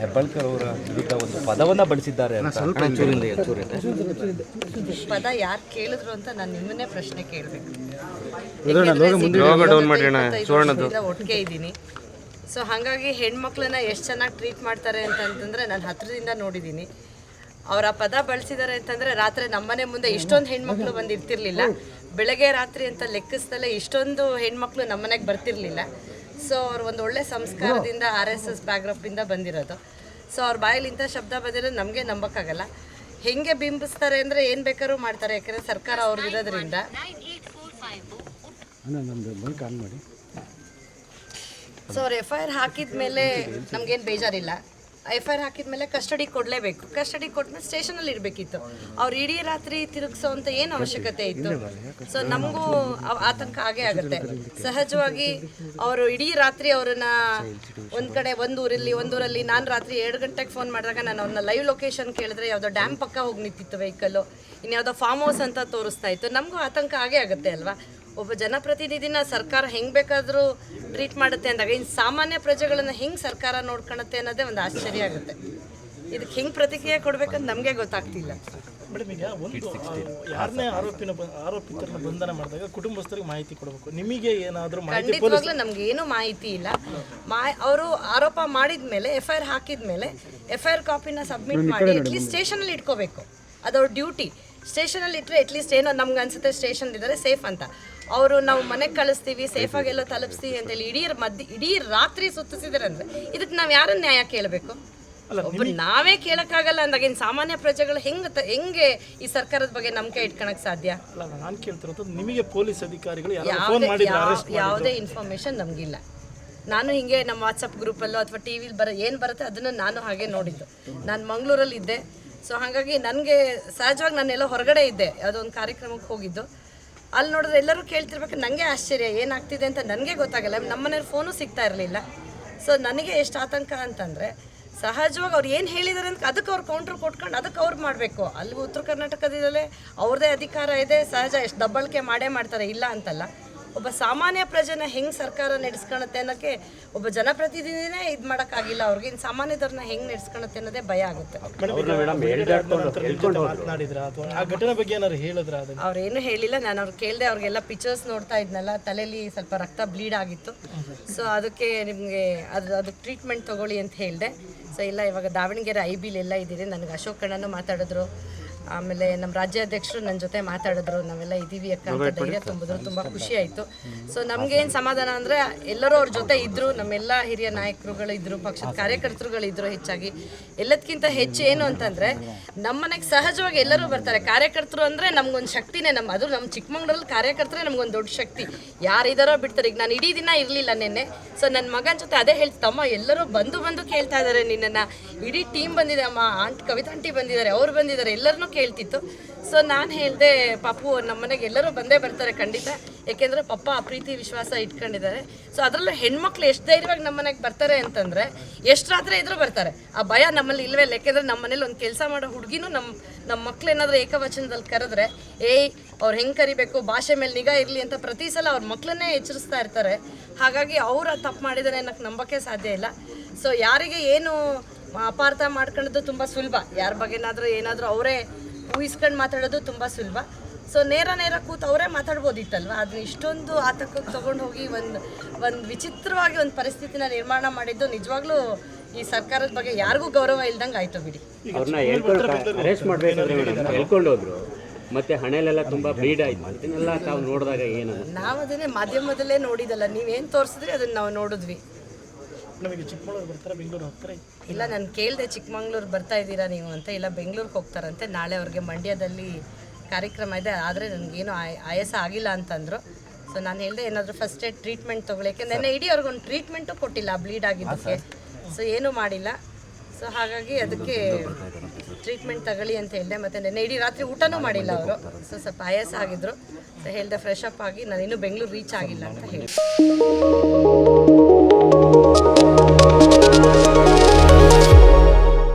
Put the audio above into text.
ಹೆಬ್ಬಾಳ್ಕರ್ ಅವರ ವಿರುದ್ಧ ಒಂದು ಪದವನ್ನ ಬಳಸಿದ್ದಾರೆ ಅಂತ ಪದ ಯಾರು ಕೇಳಿದ್ರು ಅಂತ ನಾನು ನಿಮ್ಮನ್ನೇ ಪ್ರಶ್ನೆ ಕೇಳಬೇಕು. ಒಟ್ಟಿಗೆ ಇದ್ದೀನಿ. ಸೊ ಹಾಗಾಗಿ ಹೆಣ್ಮಕ್ಳನ್ನ ಎಷ್ಟು ಚೆನ್ನಾಗಿ ಟ್ರೀಟ್ ಮಾಡ್ತಾರೆ ಅಂತಂತಂದ್ರೆ ನಾನು ಹತ್ರದಿಂದ ನೋಡಿದೀನಿ ಅವ್ರ ಆ ಪದ ಬಳಸಿದ್ದಾರೆ ಅಂತಂದ್ರೆ ರಾತ್ರಿ ನಮ್ಮನೆ ಮುಂದೆ ಇಷ್ಟೊಂದು ಹೆಣ್ಮಕ್ಳು ಬಂದಿರ್ತಿರ್ಲಿಲ್ಲ. ಬೆಳಗ್ಗೆ ರಾತ್ರಿ ಅಂತ ಲೆಕ್ಕಿಸ್ದಲ್ಲೇ ಇಷ್ಟೊಂದು ಹೆಣ್ಮಕ್ಳು ನಮ್ಮನೆಗೆ ಬರ್ತಿರ್ಲಿಲ್ಲ. ಸೊ ಅವ್ರು ಒಂದು ಒಳ್ಳೆ ಸಂಸ್ಕಾರದಿಂದ ಆರ್ ಎಸ್ ಎಸ್ ಬ್ಯಾಕ್ಗ್ರೌಂಡಿಂದ ಬಂದಿರೋದು. ಸೊ ಅವ್ರ ಬಾಯಲ್ಲಿ ಇಂಥ ಶಬ್ದ ಬಂದಿರೋದು ನಮಗೆ ನಂಬಕ್ಕಾಗಲ್ಲ. ಹೆಂಗೆ ಬಿಂಬಿಸ್ತಾರೆ ಅಂದರೆ ಏನು ಬೇಕಾದ್ರೂ ಮಾಡ್ತಾರೆ ಯಾಕಂದರೆ ಸರ್ಕಾರ ಅವ್ರು ಇರೋದ್ರಿಂದ. ಸೊ ಅವ್ರು ಎಫ್ ಐ ಆರ್ ಹಾಕಿದ ಮೇಲೆ ನಮ್ಗೇನು ಬೇಜಾರಿಲ್ಲ. ಎಫ್ ಐ ಆರ್ ಹಾಕಿದ ಮೇಲೆ ಕಸ್ಟಡಿ ಕೊಡಲೇಬೇಕು. ಕಸ್ಟಡಿ ಕೊಟ್ಮೇಲೆ ಸ್ಟೇಷನಲ್ಲಿ ಇರಬೇಕಿತ್ತು. ಅವ್ರು ಇಡೀ ರಾತ್ರಿ ತಿರುಗಿಸೋ ಅಂತ ಏನು ಅವಶ್ಯಕತೆ ಇತ್ತು. ಸೊ ನಮಗೂ ಆತಂಕ ಆಗೇ ಆಗುತ್ತೆ. ಸಹಜವಾಗಿ ಅವರು ಇಡೀ ರಾತ್ರಿ ಅವರನ್ನ ಒಂದು ಕಡೆ ಒಂದು ಊರಲ್ಲಿ ಒಂದೂರಲ್ಲಿ ನಾನು ರಾತ್ರಿ ಎರಡು ಗಂಟೆಗೆ ಫೋನ್ ಮಾಡಿದಾಗ ನಾನು ಅವ್ರನ್ನ ಲೈವ್ ಲೊಕೇಶನ್ ಕೇಳಿದ್ರೆ ಯಾವುದೋ ಡ್ಯಾಮ್ ಪಕ್ಕ ಹೋಗಿ ನಿಂತಿತ್ತು ವೆಹಿಕಲ್ಲು ಇನ್ಯಾವುದೋ ಫಾರ್ಮ್ ಹೌಸ್ ಅಂತ ತೋರಿಸ್ತಾ ಇತ್ತು. ನಮಗೂ ಆತಂಕ ಆಗೇ ಆಗುತ್ತೆ ಅಲ್ವಾ? ಒಬ್ಬ ಜನಪ್ರತಿನಿಧಿನ ಸರ್ಕಾರ ಹೆಂಗೆ ಬೇಕಾದರೂ ಟ್ರೀಟ್ ಮಾಡುತ್ತೆ ಅಂದಾಗ ಇನ್ನು ಸಾಮಾನ್ಯ ಪ್ರಜೆಗಳನ್ನು ಹೆಂಗೆ ಸರ್ಕಾರ ನೋಡ್ಕೊಳುತ್ತೆ ಅನ್ನೋದೇ ಒಂದು ಆಶ್ಚರ್ಯ ಆಗುತ್ತೆ. ಇದಕ್ಕೆ ಹೆಂಗೆ ಪ್ರತಿಕ್ರಿಯೆ ಕೊಡ್ಬೇಕಂತ ನಮಗೆ ಗೊತ್ತಾಗ್ತಿಲ್ಲ. ಮೇಡಮ್ ಈಗ ಒಂದು ಯಾರನ್ನೇ ಆರೋಪಿನ ಆರೋಪಿತರನ್ನ ಬಂಧನ ಮಾಡಿದಾಗ ಕುಟುಂಬಸ್ಥರಿಗೆ ಮಾಹಿತಿ ಕೊಡಬೇಕು. ನಿಮಗೆ ಏನಾದರೂ ಮಾಹಿತಿ ಖಂಡಿತವಾಗ್ಲೂ ನಮ್ಗೆ ಏನು ಮಾಹಿತಿ ಇಲ್ಲ. ಮಾ ಅವರು ಆರೋಪ ಮಾಡಿದ ಮೇಲೆ ಎಫ್ ಐ ಆರ್ ಹಾಕಿದ ಮೇಲೆ ಎಫ್ ಐ ಆರ್ ಕಾಪಿನ ಸಬ್ಮಿಟ್ ಮಾಡಿ ಅಟ್ಲೀಸ್ಟ್ ಸ್ಟೇಷನಲ್ಲಿ ಇಟ್ಕೋಬೇಕು. ಅದವ್ರ ಡ್ಯೂಟಿ ಸ್ಟೇಷನಲ್ಲಿ ಇಟ್ಟರೆ ಅಟ್ಲೀಸ್ಟ್ ಏನೋ ನಮ್ಗೆ ಅನ್ಸುತ್ತೆ ಸ್ಟೇಷನ್ ಇದ್ದಾರೆ ಸೇಫ್ ಅಂತ. ಅವರು ನಾವು ಮನೆಗೆ ಕಳಿಸ್ತೀವಿ ಸೇಫಾಗಿ ತಲುಪಿಸಿ ತಲುಪಿಸ್ತೀವಿ ಅಂತೇಳಿ ಇಡೀ ಮಧ್ಯ ಇಡೀ ರಾತ್ರಿ ಸುತ್ತಿಸಿದ್ದಾರೆ ಅಂದರೆ ಇದಕ್ಕೆ ನಾವು ಯಾರನ್ನ ನ್ಯಾಯ ಕೇಳಬೇಕು? ಒಬ್ಬರು ನಾವೇ ಕೇಳೋಕ್ಕಾಗಲ್ಲ ಅಂದಾಗ ಇನ್ನು ಸಾಮಾನ್ಯ ಪ್ರಜೆಗಳು ಹೆಂಗೆ ಹೆಂಗೆ ಈ ಸರ್ಕಾರದ ಬಗ್ಗೆ ನಂಬಿಕೆ ಇಟ್ಕೊಳಕ್ ಸಾಧ್ಯ? ನಾನು ಕೇಳ್ತಿರೋದು ನಿಮಗೆ ಪೊಲೀಸ್ ಅಧಿಕಾರಿಗಳು ಯಾವುದೇ ಇನ್ಫಾರ್ಮೇಶನ್ ನಮಗಿಲ್ಲ. ನಾನು ಹಿಂಗೆ ನಮ್ಮ ವಾಟ್ಸಪ್ ಗ್ರೂಪಲ್ಲೋ ಅಥವಾ ಟಿ ವಿಲಿ ಬರೋ ಏನು ಬರುತ್ತೆ ಅದನ್ನು ನಾನು ಹಾಗೆ ನೋಡಿದ್ದು. ನಾನು ಮಂಗಳೂರಲ್ಲಿ ಇದ್ದೆ ಸೊ ಹಾಗಾಗಿ ನನಗೆ ಸಹಜವಾಗಿ ನಾನೆಲ್ಲ ಹೊರಗಡೆ ಇದ್ದೆ. ಯಾವುದೋ ಒಂದು ಕಾರ್ಯಕ್ರಮಕ್ಕೆ ಹೋಗಿದ್ದು. ಅಲ್ಲಿ ನೋಡಿದ್ರೆ ಎಲ್ಲರೂ ಕೇಳ್ತಿರ್ಬೇಕು ನನಗೆ ಆಶ್ಚರ್ಯ, ಏನಾಗ್ತಿದೆ ಅಂತ ನನಗೆ ಗೊತ್ತಾಗಲ್ಲ. ನಮ್ಮನೇಲಿ ಫೋನು ಸಿಗ್ತಾ ಇರಲಿಲ್ಲ. ಸೊ ನನಗೆ ಎಷ್ಟು ಆತಂಕ ಅಂತಂದರೆ, ಸಹಜವಾಗಿ ಅವ್ರು ಏನು ಹೇಳಿದ್ದಾರೆ ಅಂತ ಅದಕ್ಕೆ ಅವ್ರು ಕೌಂಟ್ರ್ ಕೊಟ್ಕೊಂಡು ಅದಕ್ಕೆ ಅವ್ರು ಮಾಡಬೇಕು. ಅಲ್ಲಿ ಉತ್ತರ ಕರ್ನಾಟಕದಲ್ಲೇ ಅವ್ರದ್ದೇ ಅಧಿಕಾರ ಇದೆ. ಸಹಜ, ಎಷ್ಟು ದಬ್ಬಳಿಕೆ ಮಾಡೇ ಮಾಡ್ತಾರೆ, ಇಲ್ಲ ಅಂತಲ್ಲ. ಒಬ್ಬ ಸಾಮಾನ್ಯ ಪ್ರಜೆನ ಹೆಂಗೆ ಸರ್ಕಾರ ನಡೆಸ್ಕೊಳತ್ತೆ ಅನ್ನೋಕ್ಕೆ ಒಬ್ಬ ಜನಪ್ರತಿನಿಧಿನೇ ಇದು ಮಾಡೋಕ್ಕಾಗಿಲ್ಲ. ಅವ್ರಿಗೆ ಇನ್ನು ಸಾಮಾನ್ಯದವ್ರನ್ನ ಹೆಂಗೆ ನಡೆಸ್ಕೊಳತ್ತೆ ಅನ್ನೋದೇ ಭಯ ಆಗುತ್ತೆ. ಅವ್ರು ಏನು ಆ ಘಟನೆ ಬಗ್ಗೆ ಏನಾದ್ರು ಹೇಳಿದ್ರ ಅದನ್ನ? ಅವ್ರೇನು ಹೇಳಿಲ್ಲ. ನಾನು ಅವ್ರು ಕೇಳಿದೆ ಅವ್ರಿಗೆಲ್ಲ ಪಿಕ್ಚರ್ಸ್ ನೋಡ್ತಾ ಇದ್ನಲ್ಲ. ತಲೆಯಲ್ಲಿ ಸ್ವಲ್ಪ ರಕ್ತ ಬ್ಲೀಡ್ ಆಗಿತ್ತು. ಸೊ ಅದಕ್ಕೆ ನಿಮಗೆ ಅದು ಅದಕ್ಕೆ ಟ್ರೀಟ್ಮೆಂಟ್ ತಗೊಳ್ಳಿ ಅಂತ ಹೇಳಿದೆ. ಸೊ ಇಲ್ಲ ಇವಾಗ ದಾವಣಗೆರೆ ಐ ಬಿಲ್ ಎಲ್ಲ ಇದ್ದೀರಿ. ನನಗೆ ಅಶೋಕ್ ಕಣ್ಣನು ಮಾತಾಡಿದ್ರು. ಆಮೇಲೆ ನಮ್ಮ ರಾಜ್ಯಾಧ್ಯಕ್ಷರು ನನ್ನ ಜೊತೆ ಮಾತಾಡಿದ್ರು ನಾವೆಲ್ಲ ಇದ್ದೀವಿ ಅಕ್ಕ ಅಂತ ಧೈರ್ಯ ತುಂಬಿದ್ರು ತುಂಬ ಖುಷಿ ಆಯಿತು ಸೊ ನಮಗೇನು ಸಮಾಧಾನ ಅಂದರೆ ಎಲ್ಲರೂ ಅವ್ರ ಜೊತೆ ಇದ್ದರು ನಮ್ಮೆಲ್ಲ ಹಿರಿಯ ನಾಯಕರುಗಳು ಇದ್ದರು ಪಕ್ಷದ ಕಾರ್ಯಕರ್ತರುಗಳು ಇದ್ರು ಹೆಚ್ಚಾಗಿ. ಎಲ್ಲದಕ್ಕಿಂತ ಹೆಚ್ಚು ಏನು ಅಂತಂದರೆ ನಮ್ಮನೆಗೆ ಸಹಜವಾಗಿ ಎಲ್ಲರೂ ಬರ್ತಾರೆ. ಕಾರ್ಯಕರ್ತರು ಅಂದರೆ ನಮಗೊಂದು ಶಕ್ತಿನೇ ನಮ್ಮ ಅದು ನಮ್ಮ ಚಿಕ್ಕಮಂಗ್ಳೂರಲ್ಲಿ ಕಾರ್ಯಕರ್ತರೇ ನಮ್ಗೊಂದು ದೊಡ್ಡ ಶಕ್ತಿ. ಯಾರಿದಾರೋ ಬಿಡ್ತಾರೆ. ಈಗ ನಾನು ಇಡೀ ದಿನ ಇರಲಿಲ್ಲ ನಿನ್ನೆ ಸೊ ನನ್ನ ಮಗನ ಜೊತೆ ಅದೇ ಹೇಳ್ತಮ್ಮ ಎಲ್ಲರೂ ಬಂದು ಬಂದು ಕೇಳ್ತಾ ಇದ್ದಾರೆ ನಿನ್ನನ್ನು. ಇಡೀ ಟೀಮ್ ಬಂದಿದೆ ಅಮ್ಮ ಆಂಟ್ ಕವಿತಾ ಆಂಟಿ ಬಂದಿದ್ದಾರೆ ಅವ್ರು ಬಂದಿದ್ದಾರೆ ಎಲ್ಲರನ್ನೂ ಕೇಳ್ತಿತ್ತು. ಸೊ ನಾನು ಹೇಳಿದೆ, ಪಾಪು ನಮ್ಮ ಮನೆಗೆ ಎಲ್ಲರೂ ಬಂದೇ ಬರ್ತಾರೆ ಖಂಡಿತ. ಯಾಕೆಂದರೆ ಪಪ್ಪ ಆ ಪ್ರೀತಿ ವಿಶ್ವಾಸ ಇಟ್ಕೊಂಡಿದ್ದಾರೆ. ಸೊ ಅದರಲ್ಲೂ ಹೆಣ್ಮಕ್ಳು ಎಷ್ಟು ಧೈರ್ಯವಾಗಿ ನಮ್ಮ ಮನೆಗೆ ಬರ್ತಾರೆ ಅಂತಂದರೆ, ಎಷ್ಟು ರಾತ್ರಿ ಇದ್ರೂ ಬರ್ತಾರೆ. ಆ ಭಯ ನಮ್ಮಲ್ಲಿ ಇಲ್ವೇ ಇಲ್ಲ. ಯಾಕೆಂದರೆ ನಮ್ಮ ಮನೇಲಿ ಒಂದು ಕೆಲಸ ಮಾಡೋ ಹುಡುಗಿನೂ ನಮ್ಮ ನಮ್ಮ ಮಕ್ಳು ಏನಾದರೂ ಏಕವಚನದಲ್ಲಿ ಕರೆದ್ರೆ, ಏಯ್, ಅವ್ರು ಹೆಂಗೆ ಕರಿಬೇಕು? ಭಾಷೆ ಮೇಲೆ ನಿಗಾ ಇರಲಿ ಅಂತ ಪ್ರತಿ ಸಲ ಅವ್ರ ಮಕ್ಕಳನ್ನೇ ಎಚ್ಚರಿಸ್ತಾ ಇರ್ತಾರೆ. ಹಾಗಾಗಿ ಅವ್ರು ತಪ್ಪು ಮಾಡಿದ್ದಾರೆ ಅನ್ನೋಕ್ಕೆ ನಂಬಕ್ಕೆ ಸಾಧ್ಯ ಇಲ್ಲ. ಸೊ ಯಾರಿಗೆ ಏನು ಅಪಾರ್ಥ ಮಾಡ್ಕೊಳ್ಳೋದು ತುಂಬ ಸುಲಭ. ಯಾರ ಬಗ್ಗೆನಾದರೂ ಏನಾದರೂ ಅವರೇ ಊಹಿಸ್ಕೊಂಡು ಮಾತಾಡೋದು ತುಂಬ ಸುಲಭ. ಸೊ ನೇರ ನೇರ ಕೂತು ಅವರೇ ಮಾತಾಡ್ಬೋದಿತ್ತಲ್ವ? ಅದನ್ನ ಇಷ್ಟೊಂದು ಆತಂಕಕ್ಕೆ ತೊಗೊಂಡು ಹೋಗಿ ಒಂದು ಒಂದು ವಿಚಿತ್ರವಾಗಿ ಒಂದು ಪರಿಸ್ಥಿತಿನ ನಿರ್ಮಾಣ ಮಾಡಿದ್ದು ನಿಜವಾಗ್ಲೂ ಈ ಸರ್ಕಾರದ ಬಗ್ಗೆ ಯಾರಿಗೂ ಗೌರವ ಇಲ್ದಂಗೆ ಆಯ್ತು ಬಿಡಿ. ಅರೆಸ್ಟ್ ಮಾಡ್ಬೇಕಾದ್ರೆ ಹೇಳ್ಕೊಂಡು ಹೋದ್ರು ಮತ್ತೆ ಹಣೆಲೆಲ್ಲ ತುಂಬಾ ಬ್ಲೀಡ್ ಆಯ್ತು. ತಾವು ನೋಡಿದಾಗ ಏನು? ನಾವು ಅದನ್ನೇ ಮಾಧ್ಯಮದಲ್ಲೇ ನೋಡಿದಲ್ಲ ನೀವೇನು ತೋರಿಸಿದ್ರಿ ಅದನ್ನ ನಾವು ನೋಡಿದ್ವಿ. ನಮಗೆ ಚಿಕ್ಕಮಗಳೂರು ಬರ್ತಾರೆ ಬೆಂಗಳೂರು ಹೋಗ್ತಾರೆ. ಇಲ್ಲ ನಾನು ಕೇಳಿದೆ ಚಿಕ್ಕಮಂಗ್ಳೂರು ಬರ್ತಾ ಇದ್ದೀರಾ ನೀವು ಅಂತ. ಇಲ್ಲ ಬೆಂಗಳೂರಿಗೆ ಹೋಗ್ತಾರಂತೆ. ನಾಳೆ ಅವ್ರಿಗೆ ಮಂಡ್ಯದಲ್ಲಿ ಕಾರ್ಯಕ್ರಮ ಇದೆ. ಆದರೆ ನನಗೇನು ಆಯ ಆಯಾಸ ಆಗಿಲ್ಲ ಅಂತಂದರು. ಸೊ ನಾನು ಹೇಳಿದೆ ಏನಾದರೂ ಫಸ್ಟ್ ಏಡ್ ಟ್ರೀಟ್ಮೆಂಟ್ ತೊಗೊಳಕ್ಕೆ. ನೆನ್ನೆ ಇಡೀ ಅವ್ರಿಗೊಂದು ಟ್ರೀಟ್ಮೆಂಟು ಕೊಟ್ಟಿಲ್ಲ ಬ್ಲೀಡ್ ಆಗಿದ್ದಕ್ಕೆ. ಸೊ ಏನೂ ಮಾಡಿಲ್ಲ. ಸೊ ಹಾಗಾಗಿ ಅದಕ್ಕೆ ಟ್ರೀಟ್ಮೆಂಟ್ ತಗೊಳ್ಳಿ ಅಂತ ಹೇಳಿದೆ. ಮತ್ತು ನೆನ್ನೆ ಇಡೀ ರಾತ್ರಿ ಊಟನೂ ಮಾಡಿಲ್ಲ ಅವರು. ಸೊ ಸ್ವಲ್ಪ ಆಯಾಸ ಆಗಿದ್ದರು ಸೊ ಹೇಳಿದೆ ಫ್ರೆಶ್ ಅಪ್ ಆಗಿ. ನಾನು ಇನ್ನೂ ಬೆಂಗಳೂರು ರೀಚ್ ಆಗಿಲ್ಲ ಅಂತ ಹೇಳಿ